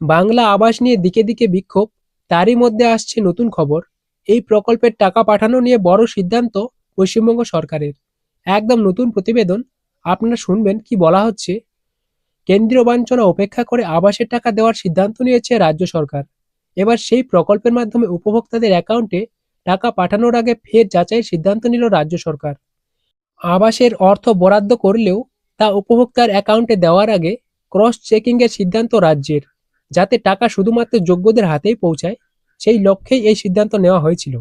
বাংলা আবাস নিয়ে দিকে দিকে বিক্ষোভ, তারই মধ্যে আসছে নতুন খবর। এই প্রকল্পের টাকা পাঠানো নিয়ে বড় সিদ্ধান্ত পশ্চিমবঙ্গ সরকারের। একদম নতুন প্রতিবেদন, আপনারা শুনবেন কি বলা হচ্ছে। কেন্দ্রীয় বাঞ্ছনা উপেক্ষা করে আবাসের টাকা দেওয়ার সিদ্ধান্ত নিয়েছে রাজ্য সরকার। এবার সেই প্রকল্পের মাধ্যমে উপভোক্তাদের অ্যাকাউন্টে টাকা পাঠানোর আগে ফের যাচাইয়ের সিদ্ধান্ত নিল রাজ্য সরকার। আবাসের অর্থ বরাদ্দ করলেও তা উপভোক্তার অ্যাকাউন্টে দেওয়ার আগে ক্রস চেকিংয়ের সিদ্ধান্ত রাজ্যের। যাতে টাকা শুধুমাত্র যোগ্যদের হাতেই পৌঁছায়, সেই লক্ষ্যেই এই সিদ্ধান্ত নেওয়া হয়েছিল।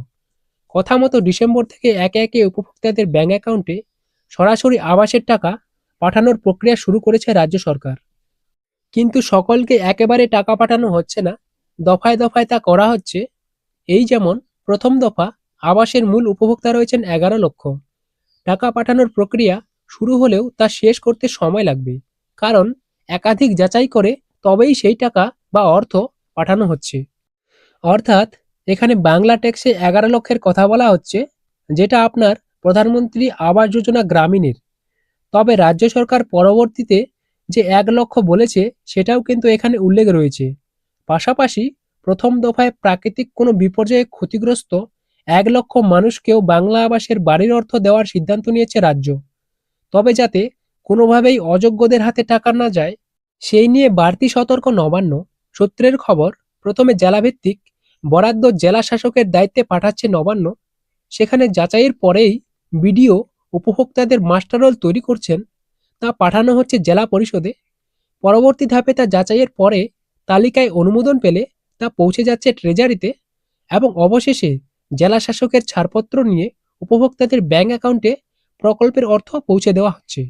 কথা মতো ডিসেম্বর থেকে একে একে উপভোক্তাদের ব্যাঙ্ক অ্যাকাউন্টে সরাসরি আবাসের টাকা পাঠানোর প্রক্রিয়া শুরু করেছে রাজ্য সরকার। কিন্তু সকলকে একেবারে টাকা পাঠানো হচ্ছে না, দফায় দফায় তা করা হচ্ছে। এই যেমন, প্রথম দফা আবাসের মূল উপভোক্তা রয়েছেন এগারো লক্ষ। টাকা পাঠানোর প্রক্রিয়া শুরু হলেও তা শেষ করতে সময় লাগবে। কারণ, একাধিক যাচাই করে তবেই সেই টাকা বা অর্থ পাঠানো হচ্ছে। অর্থাৎ, এখানে বাংলা ট্যাক্সে এগারো লক্ষের কথা বলা হচ্ছে, যেটা আপনার প্রধানমন্ত্রী আবাস যোজনা গ্রামীণের। তবে রাজ্য সরকার পরবর্তীতে যে এক লক্ষ বলেছে, সেটাও কিন্তু এখানে উল্লেখ রয়েছে। পাশাপাশি, প্রথম দফায় প্রাকৃতিক কোনো বিপর্যয়ে ক্ষতিগ্রস্ত এক লক্ষ মানুষকেও বাংলা আবাসের বাড়ির অর্থ দেওয়ার সিদ্ধান্ত নিয়েছে রাজ্য। তবে যাতে কোনোভাবেই অযোগ্যদের হাতে টাকা না যায়, সেই নিয়ে বাড়তি সতর্ক নবান্ন। সূত্রের খবর, প্রথমে জেলাভিত্তিক বরাদ্দ জেলা শাসকের দায়িত্বে পাঠাচ্ছে নবান্ন। সেখানে যাচাইয়ের পরেই বিডিও উপভোক্তাদের মাস্টার রোল তৈরি করছেন। তা পাঠানো হচ্ছে জেলা পরিষদে। পরবর্তী ধাপে তা যাচাইয়ের পরে তালিকায় অনুমোদন পেলে তা পৌঁছে যাচ্ছে ট্রেজারিতে এবং অবশেষে জেলা শাসকের ছাড়পত্র নিয়ে উপভোক্তাদের ব্যাংক অ্যাকাউন্টে প্রকল্পের অর্থ পৌঁছে দেওয়া হচ্ছে।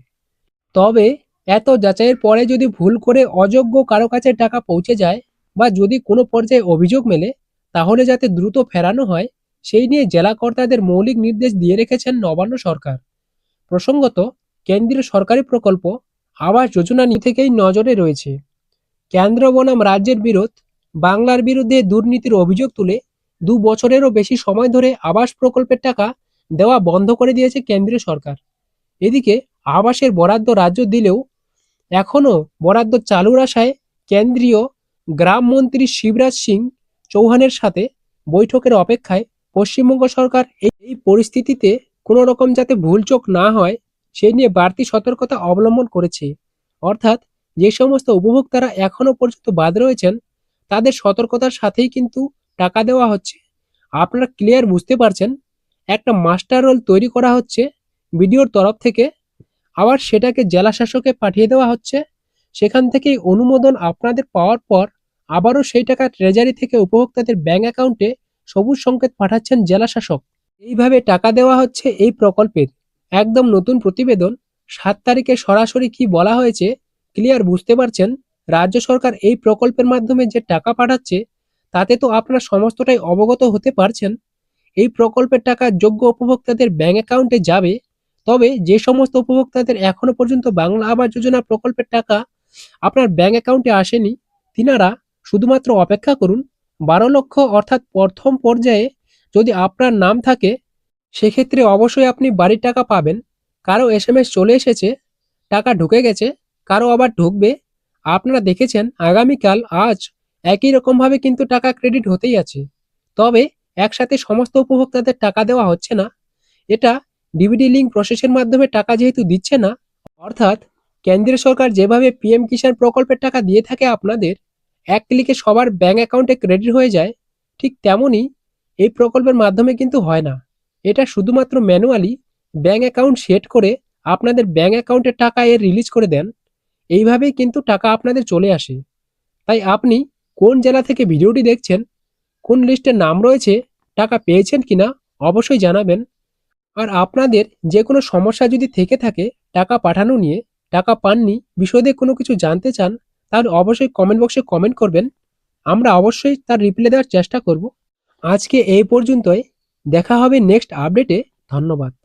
তবে এত যাচাইয়ের পরে যদি ভুল করে অযোগ্য কারও কাছে টাকা পৌঁছে যায় বা যদি কোনো পর্যায়ে অভিযোগ মেলে, তাহলে যাতে দ্রুত ফেরানো হয়, সেই নিয়ে জেলা কর্তাদের মৌলিক নির্দেশ দিয়ে রেখেছেন নবান্ন সরকার। প্রসঙ্গত, কেন্দ্রীয় সরকারি প্রকল্প আবাস যোজনা থেকেই নজরে রয়েছে। কেন্দ্র বনাম রাজ্যের বিরোধ, বাংলার বিরুদ্ধে দুর্নীতির অভিযোগ তুলে দু বছরেরও বেশি সময় ধরে আবাস প্রকল্পের টাকা দেওয়া বন্ধ করে দিয়েছে কেন্দ্রীয় সরকার। এদিকে, আবাসের বরাদ্দ রাজ্য দিলেও এখনও বরাদ্দ চালুর আশায় কেন্দ্রীয় গ্রাম মন্ত্রী শিবরাজ সিং চৌহানের সাথে বৈঠকের অপেক্ষায় পশ্চিমবঙ্গ সরকার এই পরিস্থিতিতে কোনো রকম যাতে ভুলচোক না হয়, সেই নিয়ে বাড়তি সতর্কতা অবলম্বন করেছে। অর্থাৎ যে সমস্ত উপভোক্তারা এখনও পর্যন্ত বাদ রয়েছেন, তাদের সতর্কতার সাথেই কিন্তু টাকা দেওয়া হচ্ছে। আপনারা ক্লিয়ার বুঝতে পারছেন, একটা মাস্টার রোল তৈরি করা হচ্ছে বিডিওর তরফ থেকে। আবার সেটাকে জেলা শাসকে পাঠিয়ে দেওয়া হচ্ছে। সেখান থেকে অনুমোদন আপনাদের পাওয়ার পর আবারও সেই টাকা ট্রেজারি থেকে উপভোক্তাদের ব্যাংক অ্যাকাউন্টে সবুজ সংকেত পাঠাচ্ছেন জেলা শাসক এইভাবে টাকা দেওয়া হচ্ছে এই প্রকল্পের। একদম নতুন প্রতিবেদন। সাত তারিখে সরাসরি কি বলা হয়েছে ক্লিয়ার বুঝতে পারছেন? রাজ্য সরকার এই প্রকল্পের মাধ্যমে যে টাকা পাঠাচ্ছে, তাতে তো আপনারা সমস্তটাই অবগত হতে পারছেন। এই প্রকল্পের টাকা যোগ্য উপভোক্তাদের ব্যাংক অ্যাকাউন্টে যাবে তবে যে সমস্ত উপভোক্তাদের এখনও পর্যন্ত বাংলা আবাস যোজনা প্রকল্পের টাকা আপনার ব্যাংক অ্যাকাউন্টে আসেনি, তিনারা শুধুমাত্র অপেক্ষা করুন, বারো লক্ষ অর্থাৎ প্রথম পর্যায়ে যদি আপনার নাম থাকে, সেক্ষেত্রে অবশ্যই আপনি বাড়ির টাকা পাবেন। কারও এস চলে এসেছে, টাকা ঢুকে গেছে, কারও আবার ঢুকবে। আপনারা দেখেছেন আগামীকাল আজ একই রকমভাবে কিন্তু টাকা ক্রেডিট হতেই আছে। তবে একসাথে সমস্ত উপভোক্তাদের টাকা দেওয়া হচ্ছে না। এটা ডিবিডি লিঙ্ক প্রসেসের মাধ্যমে টাকা যেহেতু দিচ্ছে না, অর্থাৎ কেন্দ্রীয় সরকার যেভাবে পিএম কিষাণ প্রকল্পের টাকা দিয়ে থাকে আপনাদের, এক ক্লিকে সবার ব্যাঙ্ক অ্যাকাউন্টে ক্রেডিট হয়ে যায়, ঠিক তেমনই এই প্রকল্পের মাধ্যমে কিন্তু হয় না। এটা শুধুমাত্র ম্যানুয়ালি ব্যাঙ্ক অ্যাকাউন্ট সেট করে আপনাদের ব্যাঙ্ক অ্যাকাউন্টের টাকা এর রিলিজ করে দেন, এইভাবেই কিন্তু টাকা আপনাদের চলে আসে। তাই আপনি কোন জেলা থেকে ভিডিওটি দেখছেন, কোন লিস্টে নাম রয়েছে, টাকা পেয়েছেন কিনা, অবশ্যই জানাবেন। আর আপনাদের যে কোনো সমস্যা যদি থেকে থাকে, টাকা পাঠানো নিয়ে, টাকা পাননি, বিষয়ে কোনো কিছু জানতে চান, তাহলে অবশ্যই কমেন্ট বক্সে কমেন্ট করবেন। আমরা অবশ্যই তার রিপ্লাই দেওয়ার চেষ্টা করব। আজকে এই পর্যন্তই। দেখা হবে নেক্সট আপডেটে ধন্যবাদ।